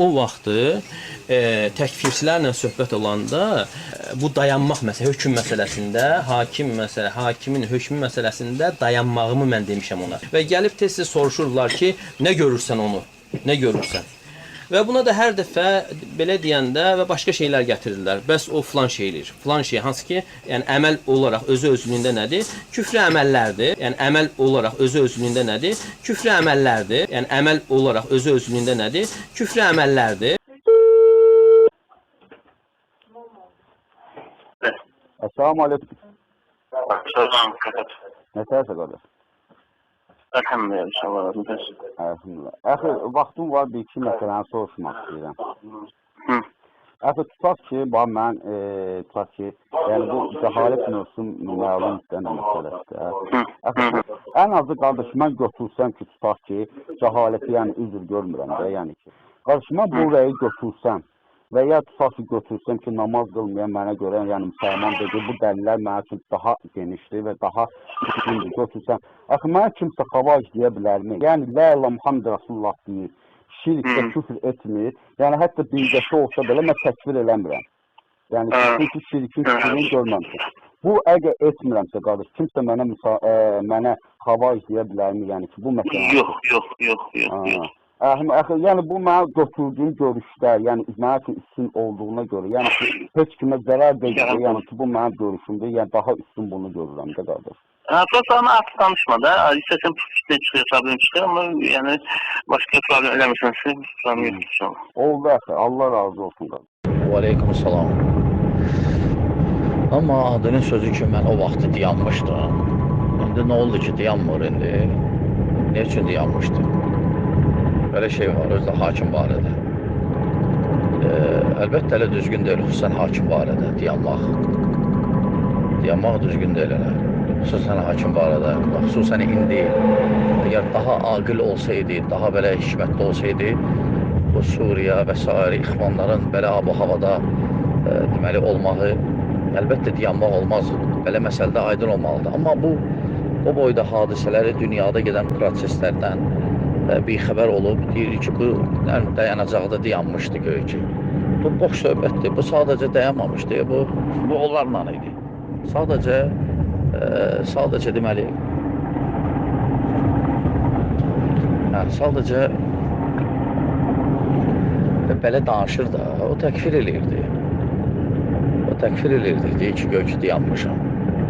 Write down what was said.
o vaxtı e, təkfirçilərlə söhbət olanda e, bu dayanmaq məsələ, hökm məsələsində, hakim məsələ, hakimin hökmü məsələsində dayanmağımı mən demişəm ona. Və gəlib tez-tez soruşurlar ki, nə görürsən onu? Nə görürsən? Və buna da hər dəfə belə deyəndə və başqa şeylər gətirirlər. Bəs o falan şeydir. Falan şey hansı ki, yəni əməl olaraq özü özlüyündə nədir? Küfrü əməllərdir. Yəni əməl olaraq özü özlüyündə nədir? Küfrü əməllərdir. Yəni əməl olaraq özü özlüyündə nədir? Küfrü əməllərdir. Assalamu alaikum. Selam kapat. Nətərsə qardaş? Elhamdülillah inşallah razı olsun. Əlhamdülillah. Əxi, vaxtım var bir iki məsələni soruşmaq istəyirəm. Hı. Əxi, tutaq ki, bax mən, e, tutaq ki, yəni bu cəhalət mövzum məlum istənə məsələsidir. Əxi, ən azı qardaş mən götürsəm ki, tutaq ki, cəhaləti yəni üzr görmürəm də, yəni ki. Qardaş mən bu rəyi götürsəm və ya tutaq ki, götürsəm ki, namaz qılmayan mənə görə, yəni müsəlman dedi, bu dəlillər mənim üçün daha genişdir və daha üstündür. Götürsəm, axı mənə kimsə xavac deyə bilərmi? Yəni la ilahe Muhammed Rasulullah deyir. Şirkdə Hı. küfr etmir. Yəni hətta birgəşə olsa belə mən təkfir eləmirəm. Yəni çünki şirkin küfrünü görməmişəm. Bu əgər etmirəmsə qardaş, kimsə mənə müsa ə, mənə xavac deyə bilərmi? Yəni ki, bu məsələ. Yok yok yok yok Ha. Yəni bu mənim götürdüyüm görüşlər, yəni mənim üçün üstün olduğuna görə, yəni ki, heç kimə zərər deyil, Yəni- yəni ki, bu mənim görüşümdür, yəni daha üstün bunu görürəm də qardaş. Ha, sana artık tanışma da. İstersen işte çıkıyor problem çıkıyor ama yani başka problem siz problem yok inşallah. Oldu axı, Allah razı olsun qardaş. Aleyküm salam. Amma adının sözü ki, mən o vaxtı dayanmışdım. İndi nə oldu ki, dayanmır indi? Nə üçün dayanmışdı? Belə şey var, özdə hakim barədə. E, əlbəttə elə düzgün deyil, xüsusən hakim barədə dayanmaq. Dayanmaq düzgün deyil elə. Xüsusən hakim barədə, xüsusən indi. Əgər daha aqil olsaydı, daha belə hikmətli olsaydı, bu Suriya və s. ixvanların belə abu havada e, deməli olmağı əlbəttə dayanmaq olmaz. Belə məsələdə aydın olmalıdır. Amma bu o boyda hadisələri dünyada gedən proseslərdən e, bir xəbər olub deyir ki, bu dayanacaqda dayanmışdı göy ki. Bu boş söhbətdir. Bu sadəcə dayanmamışdı. Bu bu onlarla idi. Sadəcə e, sadəcə deməli hə, sadəcə belə danışır da, o təkfir eləyirdi. O təkfir eləyirdi, deyir ki, gör ki, dayanmışam.